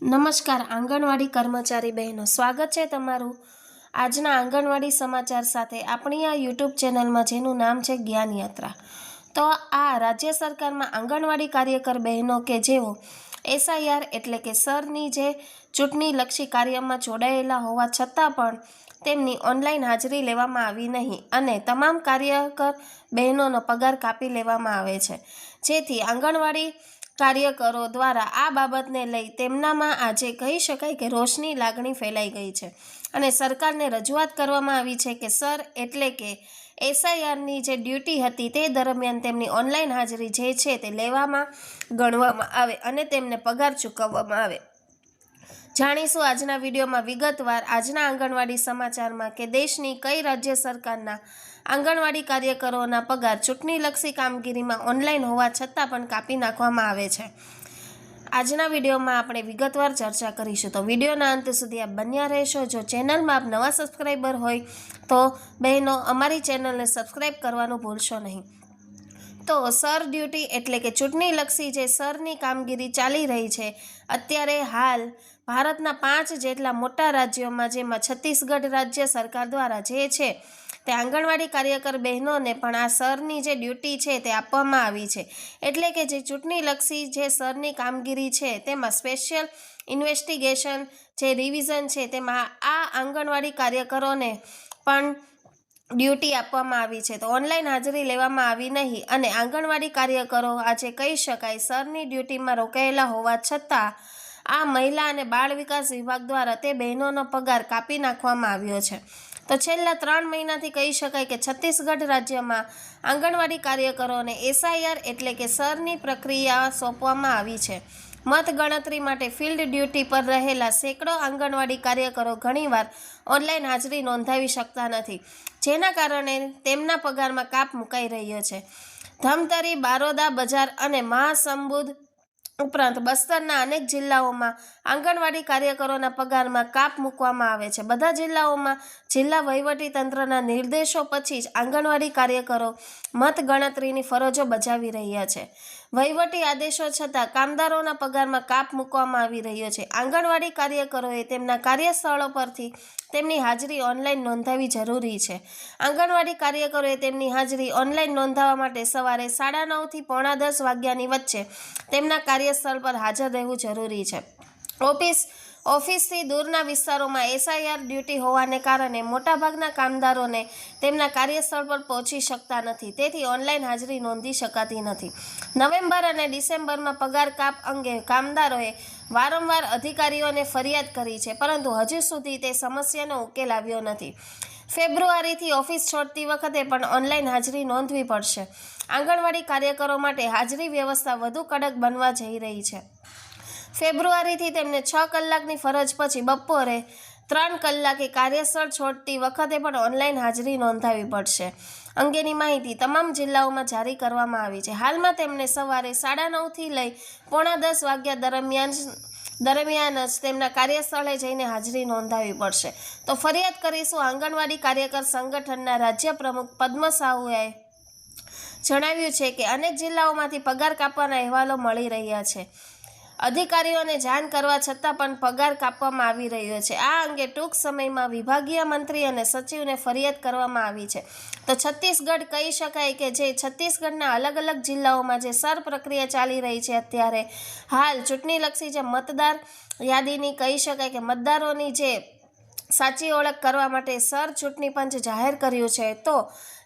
નમસ્કાર, આંગણવાડી કર્મચારી બહેનો. સ્વાગત છે તમારું આજના આંગણવાડી સમાચાર સાથે આપણી આ યુટ્યુબ ચેનલમાં, જેનું નામ છે જ્ઞાન યાત્રા. તો આ રાજ્ય સરકારમાં આંગણવાડી કાર્યકર બહેનો કે જેઓ એસઆઈઆર એટલે કે સરની જે ચૂંટણીલક્ષી કાર્યમાં જોડાયેલા હોવા છતાં પણ તેમની ઓનલાઈન હાજરી લેવામાં આવી નહીં અને તમામ કાર્યકર બહેનોનો પગાર કાપી લેવામાં આવે છે. જેથી આંગણવાડી કાર્યકરો દ્વારા આ બાબતને લઈ તેમનામાં આજે કહી શકાય કે રોષની લાગણી ફેલાઈ ગઈ છે. અને સરકારને રજૂઆત કરવામાં આવી છે કે, સર, એટલે કે એસઆઈઆરની જે ડ્યુટી હતી તે દરમિયાન તેમની ઓનલાઈન હાજરી જે છે તે લેવામાં, ગણવામાં આવે અને તેમને પગાર ચૂકવવામાં આવે. જાણીશું આજના વિડીયોમાં વિગતવાર આજના આંગણવાડી સમાચારમાં કે દેશની કઈ રાજ્ય સરકારના આંગણવાડી કાર્યકરોના પગાર ચૂંટણીલક્ષી કામગીરીમાં ઓનલાઈન હોવા છતાં પણ કાપી નાખવામાં આવે છે. આજના વિડીયોમાં આપણે વિગતવાર ચર્ચા કરીશું. તો વિડીયોના અંત સુધી આપ બન્યા રહેશો. જો ચેનલમાં આપ નવા સબસ્ક્રાઈબર હોય તો બહેનો, અમારી ચેનલને સબસ્ક્રાઈબ કરવાનું ભૂલશો નહીં. તો સર ડ્યુટી એટલે કે ચૂંટણીલક્ષી જે સરની કામગીરી ચાલી રહી છે, અત્યારે હાલ ભારતના પાંચ જેટલા મોટા રાજ્યોમાં, જેમાં છત્તીસગઢ રાજ્ય સરકાર દ્વારા જે છે તે આંગણવાડી કાર્યકર બહેનોને પણ આ સરની જે ડ્યુટી છે તે આપવામાં આવી છે. એટલે કે જે ચૂંટણીલક્ષી જે સરની કામગીરી છે તેમાં સ્પેશિયલ ઇન્વેસ્ટિગેશન, જે રિવિઝન છે તેમાં આ આંગણવાડી કાર્યકરોને પણ ડ્યુટી આપવામાં આવી છે. તો ઓનલાઈન હાજરી લેવામાં આવી નહીં અને આંગણવાડી કાર્યકરો આજે કહી શકાય સરની ડ્યુટીમાં રોકાયેલા હોવા છતાં આ મહિલા અને બાળ વિકાસ વિભાગ દ્વારા તે બહેનોનો પગાર કાપી નાખવામાં આવ્યો છે. તો છેલ્લા ત્રણ મહિનાથી કહી શકાય કે છત્તીસગઢ રાજ્યમાં આંગણવાડી કાર્યકરોને એસઆઈઆર એટલે કે સરની પ્રક્રિયા સોંપવામાં આવી છે. મતગણતરી માટે ફિલ્ડ ડ્યુટી પર રહેલા સેંકડો આંગણવાડી કાર્યકરો ઘણીવાર ઓનલાઈન હાજરી નોંધાવી શકતા નથી, જેના કારણે તેમના પગારમાં કાપ મુકાઈ રહ્યો છે. ધમતરી, બારોદા બજાર અને મહાસંબુદ ઉપરાંત બસ્તરના અનેક જિલ્લાઓમાં આંગણવાડી કાર્યકરોના પગારમાં કાપ મૂકવામાં આવે છે. બધા જિલ્લાઓમાં જિલ્લા વહીવટી તંત્રના નિર્દેશો પછી જ આંગણવાડી કાર્યકરો મતગણતરીની ફરજો બજાવી રહ્યા છે. વહીવટી આદેશો છતાં કામદારોના પગારમાં કાપ મૂકવામાં આવી રહ્યો છે. આંગણવાડી કાર્યકરોએ તેમના કાર્યસ્થળો પરથી તેમની હાજરી ઓનલાઈન નોંધાવી જરૂરી છે. આંગણવાડી કાર્યકરોએ તેમની હાજરી ઓનલાઈન નોંધાવવા માટે સવારે સાડા નવથી પોણા દસ વાગ્યાની વચ્ચે તેમના કાર્યસ્થળ પર હાજર રહેવું જરૂરી છે. ઓફિસ ઓફિસથી દૂરના વિસ્તારોમાં એસઆઈઆર ડ્યુટી હોવાને કારણે મોટાભાગના કામદારોને તેમના કાર્યસ્થળ પર પહોંચી શકતા નથી. તેથી ઓનલાઈન હાજરી નોંધી શકાતી નથી. નવેમ્બર અને ડિસેમ્બરમાં પગાર કાપ અંગે કામદારોએ વારંવાર અધિકારીઓને ફરિયાદ કરી છે, પરંતુ હજુ સુધી તે સમસ્યાનો ઉકેલ આવ્યો નથી. ફેબ્રુઆરીથી ઓફિસ છોડતી વખતે પણ ઓનલાઈન હાજરી નોંધવી પડશે. આંગણવાડી કાર્યકરો માટે હાજરી વ્યવસ્થા વધુ કડક બનવા જઈ રહી છે. ફેબ્રુઆરીથી તેમને છ કલાકની ફરજ પછી બપોરે ત્રણ કલાકે કાર્યસ્થળ છોડતી વખતે પણ ઓનલાઈન હાજરી નોંધાવી પડશે. અંગેની માહિતી તમામ જિલ્લાઓમાં જારી કરવામાં આવી છે. હાલમાં તેમને સવારે સાડા નવથી લઈ પોણા દસ વાગ્યા દરમિયાન દરમિયાન જ તેમના કાર્યસ્થળે જઈને હાજરી નોંધાવી પડશે. તો ફરિયાદ કરીશું, આંગણવાડી કાર્યકર સંગઠનના રાજ્ય પ્રમુખ પદ્મ સાહુએ જણાવ્યું છે કે અનેક જિલ્લાઓમાંથી પગાર કાપવાના અહેવાલો મળી રહ્યા છે. અધિકારીઓને જાણ કરવા છતાં પણ પગાર કાપવામાં આવી રહ્યો છે. આ અંગે ટૂંક સમયમાં વિભાગીય મંત્રી અને સચિવને ફરિયાદ કરવામાં આવી છે. તો છત્તીસગઢ કહી શકાય કે જે છત્તીસગઢના અલગ અલગ જિલ્લાઓમાં જે સર પ્રક્રિયા ચાલી રહી છે અત્યારે, હાલ ચૂંટણીલક્ષી જે મતદાર યાદીની કહી શકાય કે મતદારોની જે સાચી ઓળખ કરવા માટે સર ચૂંટણી પંચ જાહેર કર્યું છે, તો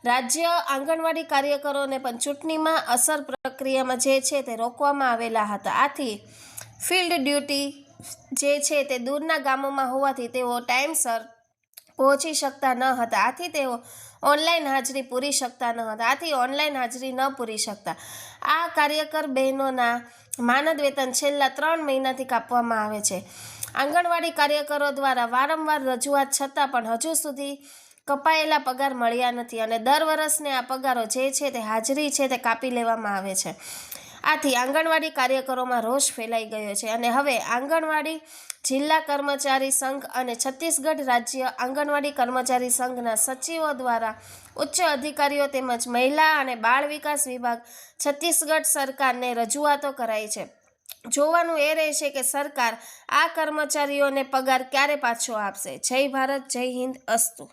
રાજ્ય આંગણવાડી કાર્યકરોને પણ ચૂંટણીમાં અસર પ્રક્રિયામાં જે છે તે રોકવામાં આવેલા હતા. આથી ફિલ્ડ ડ્યુટી જે છે તે દૂરના ગામોમાં હોવાથી તેઓ ટાઈમસર પહોંચી શકતા ન હતા. આથી તેઓ ઓનલાઈન હાજરી પૂરી શકતા ન હતા. આથી ઓનલાઈન હાજરી ન પૂરી શકતા. આ કાર્યકર બહેનોના માનદ વેતન છેલ્લા ત્રણ મહિનાથી કાપવામાં આવે છે. આંગણવાડી કાર્યકરો દ્વારા વારંવાર રજૂઆત છતાં પણ હજુ સુધી કપાયેલા પગાર મળ્યા નથી અને દર વર્ષને આ પગારો જે છે તે હાજરી છે તે કાપી લેવામાં આવે છે. આથી આંગણવાડી કાર્યકરોમાં રોષ ફેલાઈ ગયો છે અને હવે આંગણવાડી જિલ્લા કર્મચારી સંઘ અને છત્તીસગઢ રાજ્ય આંગણવાડી કર્મચારી સંઘના સચિવો દ્વારા ઉચ્ચ અધિકારીઓ તેમજ મહિલા અને બાળ વિકાસ વિભાગ છત્તીસગઢ સરકારને રજૂઆતો કરાઈ છે. જોવાનું એ રહેશે કે સરકાર આ કર્મચારીઓને પગાર ક્યારે પાછો આપશે. જય ભારત, જય હિન્દ, અસ્તુ.